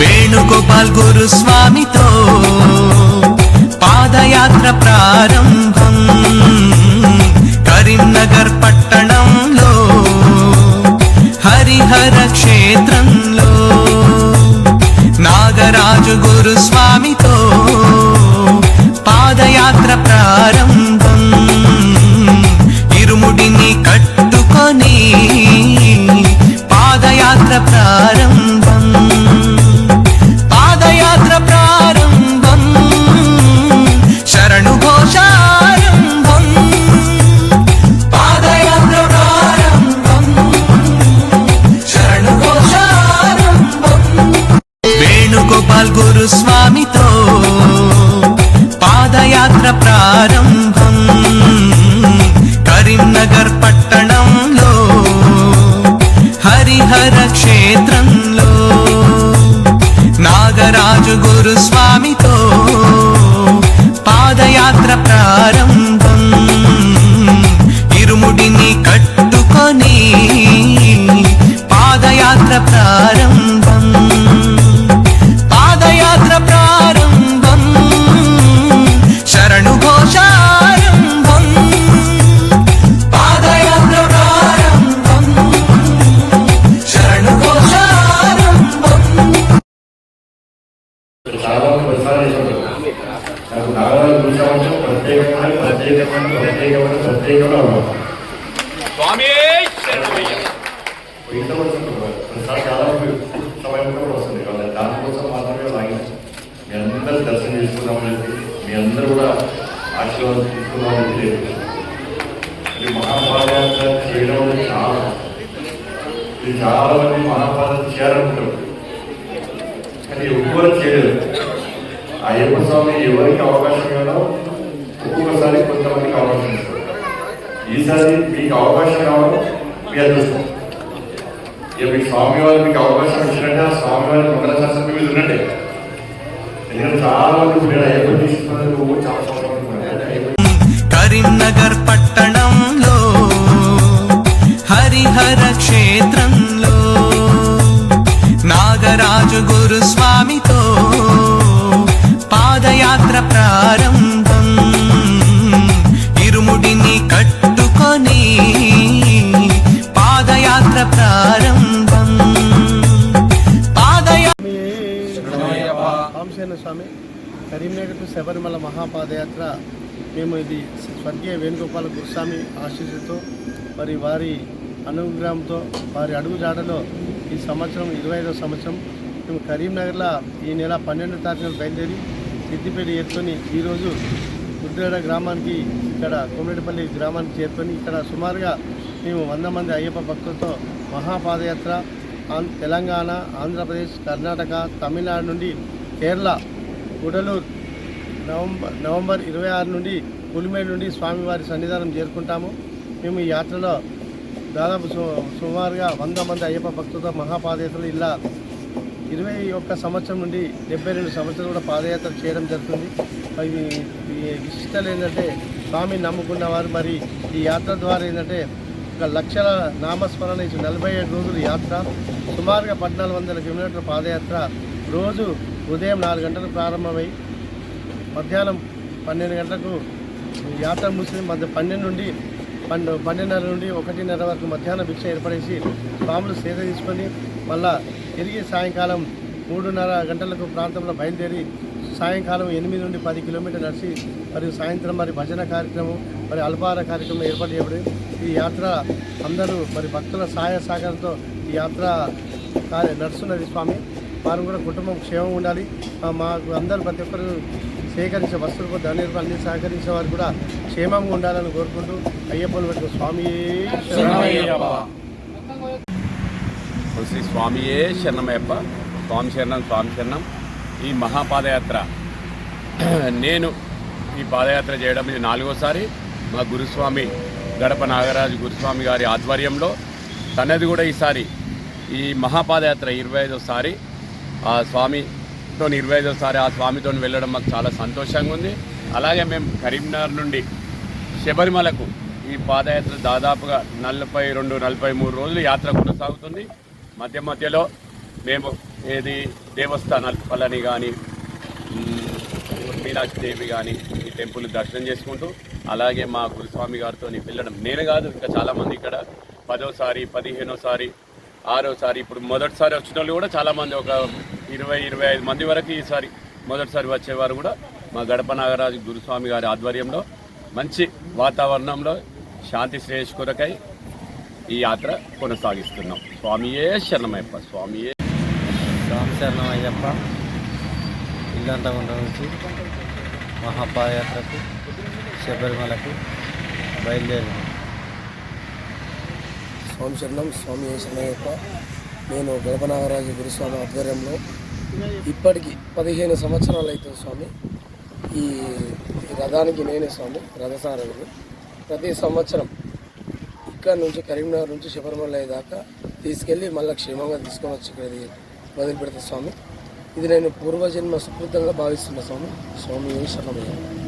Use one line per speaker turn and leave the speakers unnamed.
వేణుగోపాల్ గురుస్వామితో పాదయాత్ర ప్రారంభం. పాల్గొరు స్వామితో. పాదయాత్ర ప్రారంభం కరీంనగర్ పట్టణంలో హరిహర క్షేత్రంలో. నాగరాజు గురుస్వామితో పాదయాత్ర ప్రారంభం
చాలా సమయం కూడా వస్తుంది కాబట్టి దానికోసం మాత్రమే లాగిన మీ అందరూ దర్శనం చేసుకుందామని చెప్పి మీ అందరూ కూడా ఆశీర్వాదం తీసుకుందామని చెప్పి ఇది మహాపాదయాత్ర చేయడం అనేది చాలా ఇది చాలా మంది మహాపాదయాత్ర చేయాలనుకుంటారు కానీ ఎవ్వరు చేయలేదు అయ్యప్ప స్వామి ఎవరికి అవకాశం ఇవ్వడం ఈసారి మీకు అవకాశం కావాలి. మీ అదృష్టం ఇక మీ స్వామి వారు మీకు అవకాశం ఇచ్చినట్టే ఆ స్వామి వారి మంగళ శాస్త్రం మీద ఉండండి. ఎందుకంటే చాలా మంది మీరు అయ్యప్ప తీసుకున్నందుకు చాలా
పాదయాత్ర ప్రారంభం. పాదయాత్ర
స్వామి కరీంనగర్ టు శబరిమల మహాపాదయాత్ర. మేము ఇది స్వర్గీయ వేణుగోపాల గురుస్వామి ఆశీస్సుతో మరి వారి అనుగ్రహంతో వారి అడుగుజాడలో ఈ సంవత్సరం ఇరవై ఐదో సంవత్సరం మేము కరీంనగర్లో ఈ నెల పన్నెండో తారీఖున బయలుదేరి సిద్దిపేట చేరుకొని ఈరోజు ముద్రేడ గ్రామానికి ఇక్కడ కోమరెడ్డిపల్లి గ్రామానికి చేరుకొని ఇక్కడ సుమారుగా మేము వంద మంది అయ్యప్ప భక్తులతో మహాపాదయాత్ర తెలంగాణ ఆంధ్రప్రదేశ్ కర్ణాటక తమిళనాడు నుండి కేరళ గుడలూరు నవంబర్ నవంబర్ ఇరవై ఆరు నుండి పులిమేడు నుండి స్వామివారి సన్నిధానం చేరుకుంటాము. మేము ఈ యాత్రలో దాదాపు సు సుమారుగా వంద మంది అయ్యప్ప భక్తులతో మహాపాదయాత్రలు ఇలా ఇరవై ఒక్క సంవత్సరం నుండి డెబ్బై రెండు సంవత్సరాలు కూడా పాదయాత్ర చేయడం జరుగుతుంది. మరి ఈ- విశిష్టలు ఏంటంటే స్వామిని నమ్ముకున్న వారు మరి ఈ యాత్ర ద్వారా ఏంటంటే ఒక లక్షల నామస్మరణ ఇచ్చి నలభై ఏడు రోజుల యాత్ర సుమారుగా పద్నాలుగు వందల కిలోమీటర్ల పాదయాత్ర. రోజు ఉదయం నాలుగు గంటలకు ప్రారంభమై మధ్యాహ్నం పన్నెండు గంటలకు యాత్ర ముస్లిం మధ్య పన్నెండు నుండి పన్నెండు పన్నెండున్నర నుండి ఒకటిన్నర వరకు మధ్యాహ్నం భిక్ష ఏర్పడేసి స్వాములు సేద తీసుకొని మళ్ళా తిరిగి సాయంకాలం మూడున్నర గంటలకు ప్రాంతంలో బయలుదేరి సాయంకాలం ఎనిమిది నుండి పది కిలోమీటర్లు నడిచి మరియు సాయంత్రం మరి భజన కార్యక్రమం మరి అల్పాహార కార్యక్రమం ఏర్పాటు చేయబడి ఈ యాత్ర అందరూ మరి భక్తుల సహాయ సహకారంతో ఈ యాత్ర కార్య నడుస్తున్నది స్వామి. వారు కూడా కుటుంబం క్షేమం ఉండాలి. మాకు అందరూ ప్రతి ఒక్కరు సేకరించే వస్తువులకు ధనిర్లు అన్ని సహకరించే వారు కూడా క్షేమంగా ఉండాలని కోరుకుంటూ అయ్యప్పలు పెట్టుకు స్వామి.
శ్రీ స్వామియే శరణమయ్యప్ప. స్వామి శరణం స్వామి శరణం. ఈ మహాపాదయాత్ర. నేను ఈ పాదయాత్ర చేయడం ఇది నాలుగోసారి. మా గురుస్వామి గడప నాగరాజు గురుస్వామి గారి ఆధ్వర్యంలో తనది కూడా ఈసారి ఈ మహాపాదయాత్ర ఇరవై ఐదోసారి ఆ స్వామితో ఇరవై ఐదోసారి ఆ స్వామితో వెళ్ళడం మాకు చాలా సంతోషంగా ఉంది. అలాగే మేము కరీంనగర్ నుండి శబరిమలకు ఈ పాదయాత్ర దాదాపుగా నలభై రెండు నలభై మూడు రోజులు యాత్ర కొనసాగుతుంది. మధ్య మధ్యలో మేము ఏది దేవస్థానాలు పళని కానీ మీనాక్షి దేవి కానీ ఈ టెంపుల్ దర్శనం చేసుకుంటూ అలాగే మా గురుస్వామి గారితో వెళ్ళడం. నేను కాదు ఇంకా చాలామంది ఇక్కడ. పదోసారి పదిహేనోసారి ఆరోసారి ఇప్పుడు మొదటిసారి వచ్చిన వాళ్ళు కూడా చాలామంది. ఒక ఇరవై ఇరవై ఐదు మంది వరకు ఈసారి మొదటిసారి వచ్చేవారు కూడా మా గడప నాగరాజు గురుస్వామి గారి ఆధ్వర్యంలో. మంచి వాతావరణంలో శాంతి శ్రేయస్ కొరకై ఈ యాత్ర కొనసాగిస్తున్నాం. స్వామియే శరణమయ్యప్ప స్వామియే.
రామశరణం అయ్యప్ప ఇల్లంతగుండ నుంచి మహాపాదయాత్రకు శబరిమలకు బయలుదేరింది
స్వామి శరణం స్వామి శరణయ్యప్ప నేను గడపనాగరాజు గురుస్వామి ఆధ్వర్యంలో ఇప్పటికి పదిహేను సంవత్సరాలు అవుతుంది స్వామి. ఈ రథానికి నేనే స్వామి రథసారథిని. ప్రతి సంవత్సరం ఇక్కడ నుంచి కరీంనగర్ నుంచి శబరిమల దాకా తీసుకెళ్ళి మళ్ళీ క్షేమంగా తీసుకొని వచ్చి ఇక్కడికి వదిలిపెడతా స్వామి. ఇది నేను పూర్వజన్మ సుకృతంగా భావిస్తున్న స్వామి. స్వామి శరణమయ్య.